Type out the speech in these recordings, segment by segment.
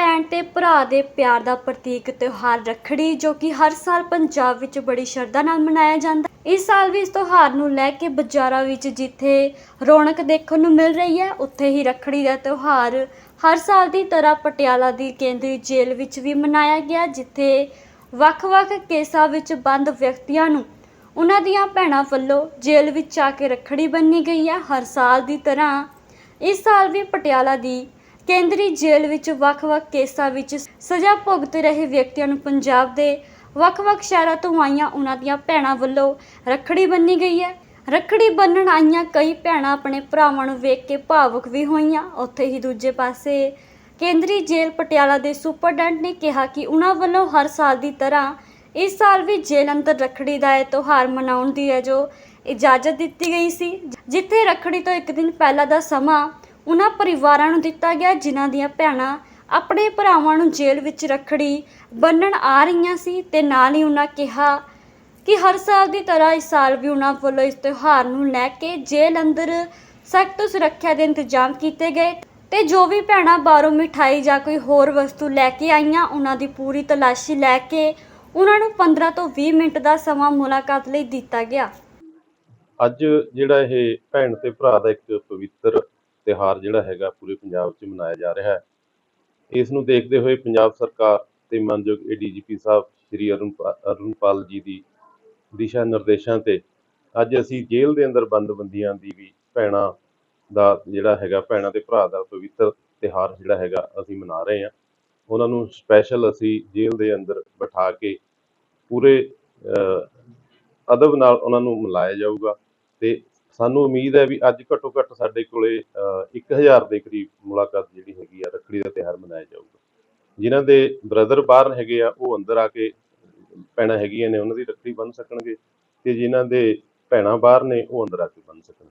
ਭੈਣ ਤੇ ਭਰਾ ਦੇ ਪਿਆਰ ਦਾ ਪ੍ਰਤੀਕ ਤਿਉਹਾਰ ਰੱਖੜੀ, ਜੋ ਕਿ ਹਰ ਸਾਲ ਪੰਜਾਬ ਵਿੱਚ ਬੜੀ ਸ਼ਰਧਾ ਨਾਲ ਮਨਾਇਆ ਜਾਂਦਾ ਇਸ ਸਾਲ ਵੀ ਇਸ ਤਿਉਹਾਰ ਨੂੰ ਲੈ ਕੇ ਬਾਜ਼ਾਰਾਂ ਵਿੱਚ ਜਿੱਥੇ ਰੌਣਕ ਦੇਖਣ ਨੂੰ ਮਿਲ ਰਹੀ ਹੈ, ਉੱਥੇ ਹੀ ਰੱਖੜੀ ਦਾ ਤਿਉਹਾਰ ਹਰ ਸਾਲ ਦੀ ਤਰ੍ਹਾਂ ਪਟਿਆਲਾ ਦੀ ਕੇਂਦਰੀ ਜੇਲ੍ਹ ਵਿੱਚ ਵੀ ਮਨਾਇਆ ਗਿਆ, ਜਿੱਥੇ ਵੱਖ-ਵੱਖ ਕੇਸਾਂ ਵਿੱਚ ਬੰਦ ਵਿਅਕਤੀਆਂ ਨੂੰ ਉਹਨਾਂ ਦੀਆਂ ਭੈਣਾਂ ਵੱਲੋਂ ਜੇਲ੍ਹ ਵਿੱਚ ਆ ਕੇ ਰੱਖੜੀ ਬੰਨੀ ਗਈ ਹੈ। ਹਰ ਸਾਲ ਦੀ ਤਰ੍ਹਾਂ ਇਸ ਸਾਲ ਵੀ ਪਟਿਆਲਾ ਦੀ ਕੇਂਦਰੀ ਜੇਲ੍ਹ ਵਿੱਚ ਵੱਖ-ਵੱਖ ਕੇਸਾਂ ਵਿੱਚ ਸਜ਼ਾ ਭੁਗਤ ਰਹੇ ਵਿਅਕਤੀਆਂ ਨੂੰ ਪੰਜਾਬ ਦੇ ਵੱਖ-ਵੱਖ ਸ਼ਹਿਰਾਂ ਤੋਂ ਆਈਆਂ ਉਹਨਾਂ ਦੀਆਂ ਭੈਣਾਂ ਵੱਲੋਂ ਰੱਖੜੀ ਬੰਨੀ ਗਈ ਹੈ। ਰੱਖੜੀ ਬੰਨਣ ਆਈਆਂ ਕਈ ਭੈਣਾਂ ਆਪਣੇ ਭਰਾਵਾਂ ਨੂੰ ਵੇਖ ਕੇ ਭਾਵੁਕ ਵੀ ਹੋਈਆਂ। ਉੱਥੇ ਹੀ ਦੂਜੇ ਪਾਸੇ ਕੇਂਦਰੀ ਜੇਲ੍ਹ ਪਟਿਆਲਾ ਦੇ ਸੁਪਰਡੈਂਟ ਨੇ ਕਿਹਾ ਕਿ ਉਹਨਾਂ ਵੱਲੋਂ ਹਰ ਸਾਲ ਦੀ ਤਰ੍ਹਾਂ ਇਸ ਸਾਲ ਵੀ ਜੇਲ੍ਹ ਅੰਦਰ ਰੱਖੜੀ ਦਾ ਇਹ ਤਿਉਹਾਰ ਮਨਾਉਣ ਦੀ ਹੈ ਜੋ ਇਜਾਜ਼ਤ ਦਿੱਤੀ ਗਈ ਸੀ, ਜਿੱਥੇ ਰੱਖੜੀ ਤੋਂ ਇੱਕ ਦਿਨ ਪਹਿਲਾਂ ਦਾ ਸਮਾਂ ਉਹਨਾਂ ਪਰਿਵਾਰਾਂ ਨੂੰ ਦਿੱਤਾ ਗਿਆ, ਜਿਨ੍ਹਾਂ ਦੀਆਂ ਭੈਣਾਂ ਆਪਣੇ ਭਰਾਵਾਂ ਨੂੰ ਜੇਲ੍ਹ ਵਿੱਚ ਰੱਖੜੀ ਬੰਨਣ ਆ ਰਹੀਆਂ ਸੀ ਤੇ ਨਾਲ ਹੀ ਉਹਨਾਂ ਕਿਹਾ ਕਿ ਹਰ ਸਾਲ ਦੀ ਤਰ੍ਹਾਂ ਇਸ ਸਾਲ ਵੀ ਉਹਨਾਂ ਵੱਲੋਂ ਇਸ ਤਿਉਹਾਰ ਨੂੰ ਲੈ ਕੇ ਜੇਲ੍ਹ ਅੰਦਰ ਸਖਤ ਸੁਰੱਖਿਆ ਦੇ ਇੰਤਜ਼ਾਮ ਕੀਤੇ ਗਏ ਤੇ ਜੋ ਵੀ ਭੈਣਾਂ ਬਾਹਰੋਂ ਮਿਠਾਈ ਜਾਂ ਕੋਈ ਹੋਰ ਵਸਤੂ ਲੈ ਕੇ ਆਈਆਂ, ਉਹਨਾਂ ਦੀ ਪੂਰੀ ਤਲਾਸ਼ੀ ਲੈ ਕੇ ਉਹਨਾਂ ਨੂੰ 15 ਤੋਂ 20 ਮਿੰਟ ਦਾ ਸਮਾਂ ਮੁਲਾਕਾਤ ਲਈ ਦਿੱਤਾ ਗਿਆ। ਅੱਜ ਜਿਹੜਾ ਇਹ ਭੈਣ ਤੇ ਭਰਾ ਦਾ ਇੱਕ ਪਵਿੱਤਰ ਤਿਉਹਾਰ ਜਿਹੜਾ ਹੈਗਾ ਪੂਰੇ ਪੰਜਾਬ 'ਚ ਮਨਾਇਆ ਜਾ ਰਿਹਾ ਹੈ। ਇਸ ਨੂੰ ਦੇਖਦੇ ਹੋਏ ਪੰਜਾਬ ਸਰਕਾਰ ਤੇ ਮਾਨਯੋਗ ਏਡੀਜੀਪੀ ਸਾਹਿਬ ਸ੍ਰੀ ਅਰੁਣ ਪਾ- ਅਰੁਣਪਾਲ ਜੀ ਦੀ ਦਿਸ਼ਾ ਨਿਰਦੇਸ਼ਾਂ ਤੇ ਅੱਜ ਅਸੀਂ ਜੇਲ੍ਹ ਦੇ ਅੰਦਰ ਬੰਦ ਬੰਦੀਆਂ ਦੀ ਵੀ ਭੈਣਾਂ ਦਾ ਜਿਹੜਾ ਹੈਗਾ, ਭੈਣਾਂ ਤੇ ਭਰਾ ਦਾ ਪਵਿੱਤਰ ਤਿਉਹਾਰ ਜਿਹੜਾ ਹੈਗਾ ਅਸੀਂ ਮਨਾ ਰਹੇ ਹਾਂ। ਉਹਨਾਂ ਨੂੰ ਸਪੈਸ਼ਲ ਅਸੀਂ ਜੇਲ੍ਹ ਦੇ ਅੰਦਰ ਬਿਠਾ ਕੇ ਪੂਰੇ ਅਦਬ ਨਾਲ ਉਹਨਾਂ ਨੂੰ ਮਿਲਾਇਆ ਜਾਊਗਾ ਤੇ ਸਾਨੂੰ ਉਮੀਦ ਹੈ ਵੀ ਅੱਜ ਘੱਟੋ ਘੱਟ ਸਾਡੇ ਕੋਲੇ ਅਹ, 1000 ਦੇ ਕਰੀਬ ਮੁਲਾਕਾਤ ਜਿਹੜੀ ਹੈਗੀ ਆ ਰੱਖੜੀ ਦਾ ਤਿਉਹਾਰ ਮਨਾਇਆ ਜਾਊਗਾ। ਜਿਨ੍ਹਾਂ ਦੇ ਬ੍ਰਦਰ ਬਾਹਰ ਹੈਗੇ ਆ ਉਹ ਅੰਦਰ ਆ ਕੇ ਭੈਣਾਂ ਹੈਗੀਆਂ ਨੇ ਉਹਨਾਂ ਦੀ ਰੱਖੜੀ ਬੰਨ ਸਕਣਗੇ ਤੇ ਜਿਨ੍ਹਾਂ ਦੇ ਭੈਣਾਂ ਬਾਹਰ ਨੇ ਉਹ ਅੰਦਰ ਆ ਕੇ ਬੰਨ ਸਕਣਗੇ।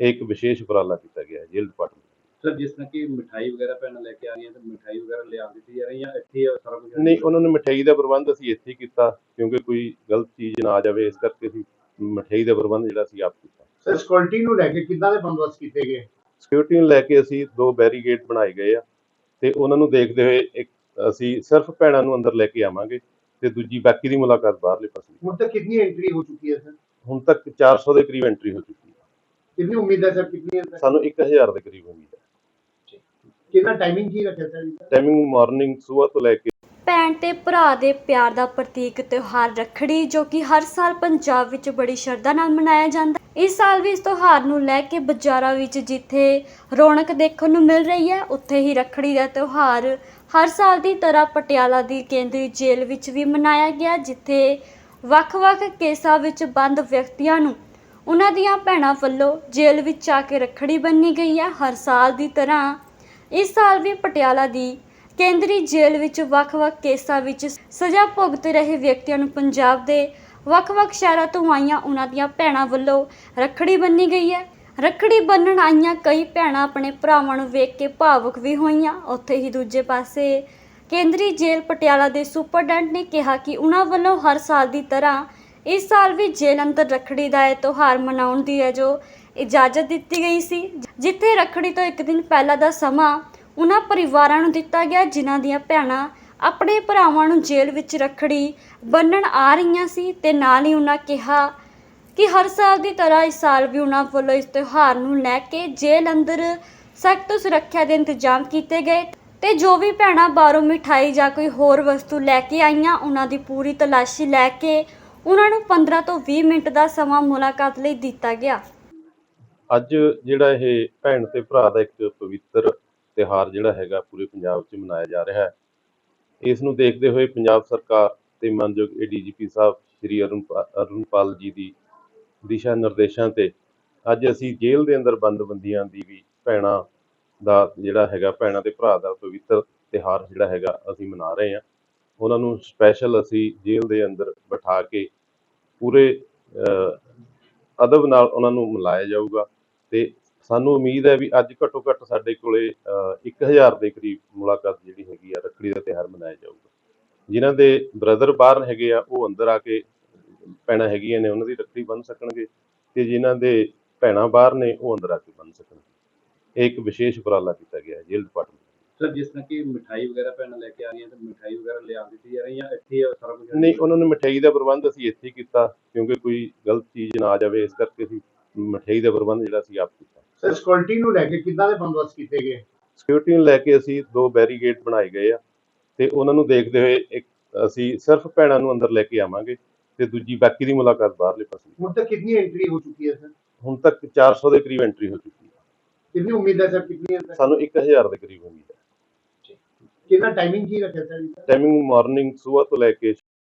ਇਹ ਇੱਕ ਵਿਸ਼ੇਸ਼ ਉਪਰਾਲਾ ਕੀਤਾ ਗਿਆ ਹੈ ਜੇਲ੍ਹ ਡਿਪਾਰਟਮੈਂਟ ਸਰ ਜਿਸ ਤਰ੍ਹਾਂ ਕਿ ਮਿਠਾਈ ਵਗੈਰਾ ਭੈਣਾਂ ਲੈ ਕੇ ਆ ਰਹੀਆਂ ਤੇ ਮਿਠਾਈ ਵਗੈਰਾ ਲਿਆ ਦਿੱਤੀ ਜਾ ਰਹੀ ਜਾਂ ਇੱਥੇ ਸਾਰਾ ਕੁਝ ਨਹੀਂ ਉਹਨਾਂ ਨੂੰ ਮਠਿਆਈ ਦਾ ਪ੍ਰਬੰਧ ਅਸੀਂ ਇੱਥੇ ਹੀ ਕੀਤਾ ਕਿਉਂਕਿ ਕੋਈ ਗਲਤ ਚੀਜ਼ ਨਾ ਆ ਜਾਵੇ ਇਸ ਕਰਕੇ ਅਸੀਂ ਮਠਿਆਈ ਦਾ ਪ੍ਰਬੰਧ ਜਿਹੜਾ ਅਸੀਂ ਆਪ ਕੀਤਾ। ਸਰ ਸਿਕਿਉਰਿਟੀ ਨੂੰ ਲੈ ਕੇ ਕਿੱਦਾਂ ਦੇ ਬੰਦੋਬਸਤ ਕੀਤੇ ਗਏ? ਸਿਕਿਉਰਿਟੀ ਨੂੰ ਲੈ ਕੇ ਅਸੀਂ ਦੋ ਬੈਰੀਗੇਡ ਬਣਾਏ ਗਏ ਆ ਤੇ ਉਹਨਾਂ ਨੂੰ ਦੇਖਦੇ ਹੋਏ ਇੱਕ ਅਸੀਂ ਸਿਰਫ ਭੈਣਾਂ ਨੂੰ ਅੰਦਰ ਲੈ ਕੇ ਆਵਾਂਗੇ ਤੇ ਦੂਜੀ ਬਾਕੀ ਦੀ ਮੁਲਾਕਾਤ ਬਾਹਰਲੇ ਪਾਸੇ ਹੁਣ ਤੱਕ ਕਿੰਨੀ ਐਂਟਰੀ ਹੋ ਚੁੱਕੀ ਹੈ ਸਰ ਹੁਣ ਤੱਕ 400 ਦੇ ਕਰੀਬ ਐਂਟਰੀ ਹੋ ਚੁੱਕੀ ਹੈ। ਕਿੰਨੀ ਉਮੀਦ ਹੈ ਸਰ ਕਿੰਨੀ ਹੈ ਸਾਨੂੰ 1000 ਦੇ ਕਰੀਬ ਉਮੀਦ ਹੈ। ਕਿੰਨਾ ਟਾਈਮਿੰਗ ਕੀ ਰੱਖਿਆ ਸਰ? ਟਾਈਮਿੰਗ ਮਾਰਨਿੰਗ ਸਵੇਰ ਤੋਂ ਲੈ ਕੇ ਭੈਣ ਤੇ ਭਰਾ ਦੇ ਪਿਆਰ ਦਾ ਪ੍ਰਤੀਕ ਤਿਉਹਾਰ ਰੱਖੜੀ, ਜੋ ਕਿ ਹਰ ਸਾਲ ਪੰਜਾਬ ਵਿੱਚ ਬੜੀ ਸ਼ਰਧਾ ਨਾਲ ਮਨਾਇਆ ਜਾਂਦਾ। ਇਸ ਸਾਲ ਵੀ ਇਸ ਤਿਉਹਾਰ ਨੂੰ ਲੈ ਕੇ ਬਾਜ਼ਾਰਾਂ ਵਿੱਚ ਜਿੱਥੇ ਰੌਣਕ ਦੇਖਣ ਨੂੰ ਮਿਲ ਰਹੀ ਹੈ, ਉੱਥੇ ਹੀ ਰੱਖੜੀ ਦਾ ਤਿਉਹਾਰ ਹਰ ਸਾਲ ਦੀ ਤਰ੍ਹਾਂ ਪਟਿਆਲਾ ਦੀ ਕੇਂਦਰੀ ਜੇਲ੍ਹ ਵਿੱਚ ਵੀ ਮਨਾਇਆ ਗਿਆ, ਜਿੱਥੇ ਵੱਖ-ਵੱਖ ਕੇਸਾਂ ਵਿੱਚ ਬੰਦ ਵਿਅਕਤੀਆਂ ਨੂੰ ਉਹਨਾਂ ਦੀਆਂ ਭੈਣਾਂ ਵੱਲੋਂ ਜੇਲ੍ਹ ਵਿੱਚ ਆ ਕੇ ਰੱਖੜੀ ਬੰਨੀ ਗਈ ਹੈ। ਹਰ ਸਾਲ ਦੀ ਤਰ੍ਹਾਂ ਇਸ ਸਾਲ ਵੀ ਪਟਿਆਲਾ ਦੀ ਕੇਂਦਰੀ ਜੇਲ੍ਹ ਵਿੱਚ ਵੱਖ-ਵੱਖ ਕੇਸਾਂ ਵਿੱਚ ਸਜ਼ਾ ਭੁਗਤ ਰਹੇ ਵਿਅਕਤੀਆਂ ਨੂੰ ਪੰਜਾਬ ਦੇ ਵੱਖ-ਵੱਖ ਸ਼ਹਿਰਾਂ ਤੋਂ ਆਈਆਂ ਉਹਨਾਂ ਦੀਆਂ ਭੈਣਾਂ ਵੱਲੋਂ ਰੱਖੜੀ ਬੰਨੀ ਗਈ ਹੈ। ਰੱਖੜੀ ਬੰਨਣ ਆਈਆਂ ਕਈ ਭੈਣਾਂ ਆਪਣੇ ਭਰਾਵਾਂ ਨੂੰ ਵੇਖ ਕੇ ਭਾਵੁਕ ਵੀ ਹੋਈਆਂ। ਉੱਥੇ ਹੀ ਦੂਜੇ ਪਾਸੇ ਕੇਂਦਰੀ ਜੇਲ੍ਹ ਪਟਿਆਲਾ ਦੇ ਸੁਪਰਡੈਂਟ ਨੇ ਕਿਹਾ ਕਿ ਉਹਨਾਂ ਵੱਲੋਂ ਹਰ ਸਾਲ ਦੀ ਤਰ੍ਹਾਂ ਇਸ ਸਾਲ ਵੀ ਜੇਲ੍ਹ ਅੰਦਰ ਰੱਖੜੀ ਦਾ ਇਹ ਤਿਉਹਾਰ ਮਨਾਉਣ ਦੀ ਹੈ ਜੋ ਇਜਾਜ਼ਤ ਦਿੱਤੀ ਗਈ ਸੀ, ਜਿੱਥੇ ਰੱਖੜੀ ਤੋਂ ਇੱਕ ਦਿਨ ਪਹਿਲਾਂ ਦਾ ਸਮਾਂ ਉਨ੍ਹਾਂ ਪਰਿਵਾਰਾਂ ਨੂੰ ਦਿੱਤਾ ਗਿਆ, ਜਿਨ੍ਹਾਂ ਦੀਆਂ ਭੈਣਾਂ ਆਪਣੇ ਭਰਾਵਾਂ ਨੂੰ ਜੇਲ੍ਹ ਵਿੱਚ ਰੱਖੜੀ ਬੰਨਣ ਆ ਰਹੀਆਂ ਸੀ ਤੇ ਨਾਲ ਹੀ ਉਹਨਾਂ ਕਿਹਾ ਕਿ ਹਰ ਸਾਲ ਦੀ ਤਰ੍ਹਾਂ ਇਸ ਸਾਲ ਵੀ ਉਹਨਾਂ ਵੱਲੋਂ ਇਸ ਤਿਉਹਾਰ ਨੂੰ ਲੈ ਕੇ ਜੇਲ੍ਹ ਅੰਦਰ ਸਖਤ ਸੁਰੱਖਿਆ ਦੇ ਇੰਤਜ਼ਾਮ ਕੀਤੇ ਗਏ ਤੇ ਜੋ ਵੀ ਭੈਣਾਂ ਬਾਹਰੋਂ ਮਿਠਾਈ ਜਾਂ ਕੋਈ ਹੋਰ ਵਸਤੂ ਲੈ ਕੇ ਆਈਆਂ, ਉਹਨਾਂ ਦੀ ਪੂਰੀ ਤਲਾਸ਼ੀ ਲੈ ਕੇ ਉਹਨਾਂ ਨੂੰ 15 ਤੋਂ 20 ਮਿੰਟ ਦਾ ਸਮਾਂ ਮੁਲਾਕਾਤ ਲਈ ਦਿੱਤਾ ਗਿਆ। ਅੱਜ ਜਿਹੜਾ ਇਹ ਭੈਣ ਤੇ ਭਰਾ ਦਾ ਇੱਕ ਪਵਿੱਤਰ ਤਿਉਹਾਰ ਜਿਹੜਾ ਹੈਗਾ ਪੂਰੇ ਪੰਜਾਬ 'ਚ ਮਨਾਇਆ ਜਾ ਰਿਹਾ ਹੈ। ਇਸ ਨੂੰ ਦੇਖਦੇ ਹੋਏ ਪੰਜਾਬ ਸਰਕਾਰ ਤੇ ਮਾਨਯੋਗ ਏਡੀਜੀਪੀ ਸਾਹਿਬ ਸ੍ਰੀ ਅਰੁਣ ਪਾ- ਅਰੁਣਪਾਲ ਜੀ ਦੀ ਦਿਸ਼ਾ ਨਿਰਦੇਸ਼ਾਂ ਤੇ ਅੱਜ ਅਸੀਂ ਜੇਲ੍ਹ ਦੇ ਅੰਦਰ ਬੰਦ ਬੰਦੀਆਂ ਦੀ ਵੀ ਭੈਣਾਂ ਦਾ ਜਿਹੜਾ ਹੈਗਾ, ਭੈਣਾਂ ਤੇ ਭਰਾ ਦਾ ਪਵਿੱਤਰ ਤਿਉਹਾਰ ਜਿਹੜਾ ਹੈਗਾ ਅਸੀਂ ਮਨਾ ਰਹੇ ਹਾਂ। ਉਹਨਾਂ ਨੂੰ ਸਪੈਸ਼ਲ ਅਸੀਂ ਜੇਲ੍ਹ ਦੇ ਅੰਦਰ ਬਿਠਾ ਕੇ ਪੂਰੇ ਅਦਬ ਨਾਲ ਉਹਨਾਂ ਨੂੰ ਮਿਲਾਇਆ ਜਾਊਗਾ ਤੇ ਸਾਨੂੰ ਉਮੀਦ ਹੈ ਵੀ ਅੱਜ ਘੱਟੋ ਘੱਟ ਸਾਡੇ ਕੋਲੇ ਅਹ, 1000 ਦੇ ਕਰੀਬ ਮੁਲਾਕਾਤ ਜਿਹੜੀ ਹੈਗੀ ਆ ਰੱਖੜੀ ਦਾ ਤਿਉਹਾਰ ਮਨਾਇਆ ਜਾਊਗਾ। ਜਿਨ੍ਹਾਂ ਦੇ ਬ੍ਰਦਰ ਬਾਹਰ ਹੈਗੇ ਆ ਉਹ ਅੰਦਰ ਆ ਕੇ ਭੈਣਾਂ ਹੈਗੀਆਂ ਨੇ ਉਹਨਾਂ ਦੀ ਰੱਖੜੀ ਬੰਨ ਸਕਣਗੇ ਤੇ ਜਿਨ੍ਹਾਂ ਦੇ ਭੈਣਾਂ ਬਾਹਰ ਨੇ ਉਹ ਅੰਦਰ ਆ ਕੇ ਬੰਨ ਸਕਣਗੇ। ਇਹ ਇੱਕ ਵਿਸ਼ੇਸ਼ ਉਪਰਾਲਾ ਕੀਤਾ ਗਿਆ ਜੇਲ੍ਹ ਡਿਪਾਰਟਮੈਂਟ ਸਰ ਜਿਸ ਤਰ੍ਹਾਂ ਕਿ ਮਿਠਾਈ ਵਗੈਰਾ ਭੈਣਾਂ ਲੈ ਕੇ ਆ ਰਹੀਆਂ ਤੇ ਮਿਠਾਈ ਵਗੈਰਾ ਲਿਆ ਦਿੱਤੀ ਜਾ ਰਹੀ ਜਾਂ ਇੱਥੇ ਸਾਰਾ ਕੁਝ? ਨਹੀਂ ਉਹਨਾਂ ਨੂੰ ਮਠਿਆਈ ਦਾ ਪ੍ਰਬੰਧ ਅਸੀਂ ਇੱਥੇ ਕੀਤਾ ਕਿਉਂਕਿ ਕੋਈ ਗਲਤ ਚੀਜ਼ ਨਾ ਆ ਜਾਵੇ ਇਸ ਕਰਕੇ ਅਸੀਂ ਮਠਿਆਈ ਦਾ ਪ੍ਰਬੰਧ ਜਿਹੜਾ ਅਸੀਂ ਆਪ ਕੀਤਾ। ਸਿਕਿਉਰਿਟੀ ਨੂੰ ਲੈ ਕੇ ਕਿੱਦਾਂ ਦੇ ਬੰਦੋਬਸਤ ਕੀਤੇ ਗਏ? ਸਿਕਿਉਰਿਟੀ ਨੂੰ ਲੈ ਕੇ ਅਸੀਂ ਦੋ ਬੈਰੀਗੇਡ ਬਣਾਏ ਗਏ ਆ ਤੇ ਉਹਨਾਂ ਨੂੰ ਦੇਖਦੇ ਹੋਏ ਇੱਕ ਅਸੀਂ ਸਿਰਫ ਭੈਣਾਂ ਨੂੰ ਅੰਦਰ ਲੈ ਕੇ ਆਵਾਂਗੇ ਤੇ ਦੂਜੀ ਬਾਕੀ ਦੀ ਮੁਲਾਕਾਤ ਬਾਹਰਲੇ ਪਾਸੇ। ਹੁਣ ਤੱਕ ਕਿੰਨੀ ਐਂਟਰੀ ਹੋ ਚੁੱਕੀ ਹੈ ਸਰ? ਹੁਣ ਤੱਕ 400 ਦੇ ਕਰੀਬ ਐਂਟਰੀ ਹੋ ਚੁੱਕੀ ਹੈ। ਕਿੰਨੀ ਉਮੀਦ ਹੈ ਸਰ ਕਿੰਨੀ ਹੈ ਸਾਨੂੰ 1000 ਦੇ ਕਰੀਬ ਉਮੀਦ ਹੈ। ਕਿੰਨਾ ਟਾਈਮਿੰਗ ਕੀ ਰੱਖਿਆ ਸਰ? ਟਾਈਮਿੰਗ ਮਾਰਨਿੰਗ ਸਵੇਰ ਤੋਂ ਲੈ ਕੇ